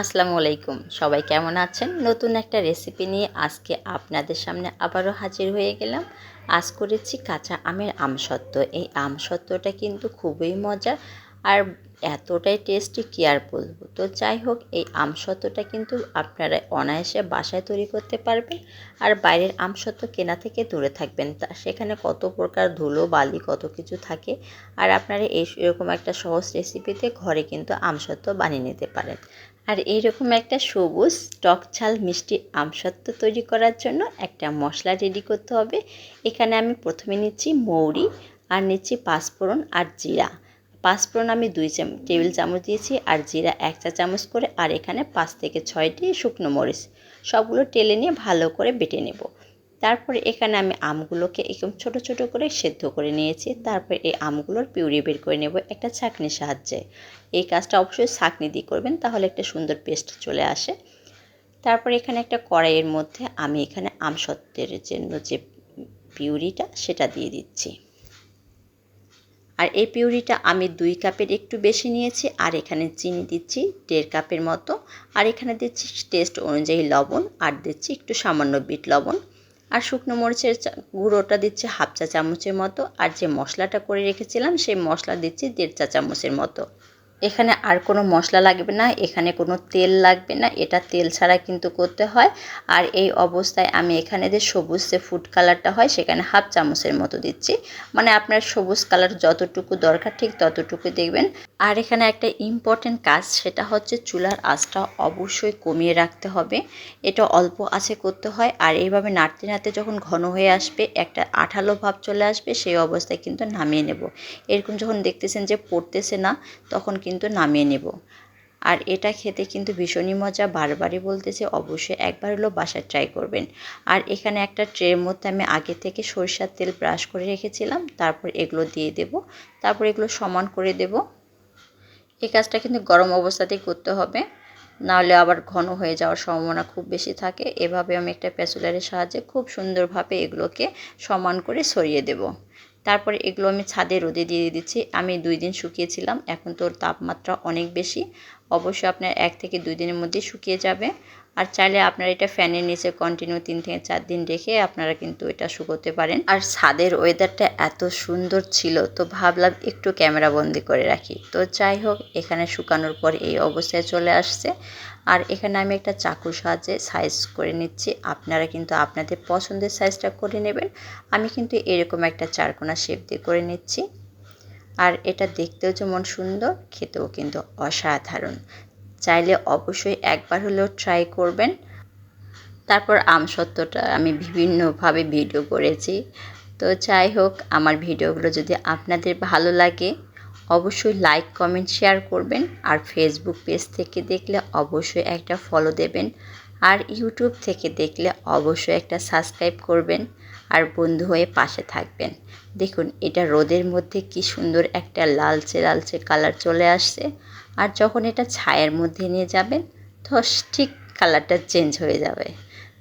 আসসালামু আলাইকুম। সবাই কেমন আছেন? নতুন একটা রেসিপি নিয়ে আজকে আপনাদের সামনে আবারও হাজির হয়ে গেলাম। আজ করেছি কাঁচা আমের আমসত্ত্ব। এই আমসত্ত্বটা কিন্তু খুবই মজার আর এতটাই টেস্টি কি আর বলব? তো যাই হোক, এই আমসত্ত্বটা কিন্তু আপনারা অনায়াসে বাসায় তৈরি করতে পারবেন আর বাইরের আমসত্ত্ব কেনা থেকে দূরে থাকবেন। তা সেখানে কত প্রকার ধুলো, বালি, কত কিছু থাকে আর আপনারা এই এরকম একটা সহজ রেসিপিতে ঘরে কিন্তু আমসত্ত্ব বানিয়ে নিতে পারেন। আর এইরকম একটা সবুজ, টক ঝাল, মিষ্টি আমসত্ত্ব তৈরি করার জন্য একটা মশলা রেডি করতে হবে। এখানে আমি প্রথমে নিচ্ছি মৌরি আর নিচ্ছি পাঁচফোড়ন আর জিরা। পাঁচফোড়ন আমি দুই টেবিল চামচ দিয়েছি আর জিরা এক চা চামচ করে আর এখানে পাঁচ থেকে ছয়টি শুকনো মরিচ। সবগুলো টেলে নিয়ে ভালো করে বেটে নেব। তারপরে এখানে আমি আমগুলোকে একদম ছোট ছোট করে সেদ্ধ করে নিয়েছি। তারপর এই আমগুলোর পিউরি বের করে নেব একটা ছাঁকনির সাহায্যে। এই কাজটা অবশ্যই ছাঁকনি দিয়ে করবেন, তাহলে একটা সুন্দর পেস্ট চলে আসে। তারপর এখানে একটা কড়াইয়ের মধ্যে আমি এখানে আমসত্ত্বের জন্য যে পিউরিটা, সেটা দিয়ে দিচ্ছি। আর এই পিউরিটা আমি দুই কাপের একটু বেশি নিয়েছি, আর এখানে চিনি দিচ্ছি দেড় কাপের মতো। আর এখানে দিচ্ছি টেস্ট অনুযায়ী লবণ, আর দিচ্ছি একটু সামান্য বিট লবণ। আর শুকনো মরিচের গুঁড়োটা দিচ্ছি হাফ চা চামচের মতো। আর যে মশলাটা করে রেখেছিলাম, সেই মশলা দিচ্ছি দেড় চা চামচের মতো। এখানে আর কোনো মশলা লাগবে না, এখানে কোনো তেল লাগবে না, এটা তেল ছাড়া কিন্তু করতে হয়। আর এই অবস্থায় আমি এখানে যে সবুজ যে ফুড কালারটা হয়, সেখানে হাফ চামচের মতো দিচ্ছি। মানে আপনার সবুজ কালার যতটুকু দরকার, ঠিক ততটুকু দেখবেন। আর এখানে একটা ইম্পর্টেন্ট কাজ, সেটা হচ্ছে চুলার আঁচটা অবশ্যই কমিয়ে রাখতে হবে। এটা অল্প আছে করতে হয়, আর এইভাবে নাড়তে নাড়তে যখন ঘন হয়ে আসবে, একটা আঠালো ভাব চলে আসবে, সেই অবস্থায় কিন্তু নামিয়ে নেব। এরকম যখন দেখতেছেন যে পড়তেছে না, তখন কিন্তু নামিয়ে নেব। আর এটা খেতে কিন্তু ভীষণই মজা, বারবারই বলতেছে, অবশ্যই একবার হলেও বাসায় ট্রাই করবেন। আর এখানে একটা ট্রের মধ্যে আমি আগে থেকে সরিষার তেল ব্রাশ করে রেখেছিলাম, তারপর এগুলো দিয়ে দেব, তারপর এগুলো সমান করে দেব। এই কাজটা কিন্তু গরম অবস্থাতেই করতে হবে। নাহলে আবার ঘন হয়ে যাওয়ার সম্ভাবনা খুব বেশি থাকে। এভাবে আমি একটা প্যাসুলারের সাহায্যে খুব সুন্দরভাবে এগুলোকে সমান করে সরিয়ে দেব। তারপরে এগুলো আমি ছাদে রোদে দিয়ে দিচ্ছি। আমি দুই দিন শুকিয়েছিলাম। এখন তোর তাপমাত্রা অনেক বেশি। অবশ্যই আপনার এক থেকে দুই দিনের মধ্যে শুকিয়ে যাবে। আর চাইলে আপনারা এটা ফ্যানের নিচে কন্টিনিউ তিন থেকে চার দিন রেখে আপনারা কিন্তু এটা শুকোতে পারেন। আর ছাদের ওয়েদারটা এত সুন্দর ছিল, তো ভাবলাম একটু ক্যামেরা বন্দি করে রাখি। তো যাই হোক, এখানে শুকানোর পর এই অবস্থায় চলে আসছে। আর এখানে আমি একটা চাকুর সাহায্যে সাইজ করে নিচ্ছি। আপনারা কিন্তু আপনাদের পছন্দের সাইজটা করে নেবেন। আমি কিন্তু এরকম একটা চারকোনা শেপ দিয়ে করে নিচ্ছি। আর এটা দেখতেও যেমন সুন্দর, খেতেও কিন্তু অসাধারণ। চাইলে অবশ্যই একবার হলেও ট্রাই করবেন। তারপর আমসত্ত্বটা আমি বিভিন্নভাবে ভিডিও করেছি। তো যাই হোক, আমার ভিডিওগুলো যদি আপনাদের ভালো লাগে, অবশ্যই লাইক কমেন্ট শেয়ার করবেন। আর ফেসবুক পেজ থেকে দেখলে অবশ্যই একটা ফলো দেবেন। আর ইউটিউব থেকে দেখলে অবশ্যই একটা সাবস্ক্রাইব করবেন আর বন্ধু হয়ে পাশে থাকবেন। দেখুন, এটা রোদের মধ্যে কি সুন্দর একটা লালচে লালচে কালার চলে আসছে। আর যখন এটা ছায়ের মধ্যে নিয়ে যাবেন, তো ঠিক কালারটা চেঞ্জ হয়ে যাবে।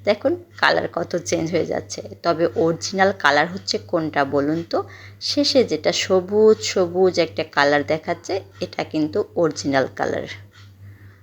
দেখুন কালার কত চেঞ্জ হয়ে যাচ্ছে। তবে অরিজিনাল কালার হচ্ছে কোনটা বলুন তো? শেষে যেটা সবুজ সবুজ একটা কালার দেখাচ্ছে, এটা কিন্তু অরিজিনাল কালার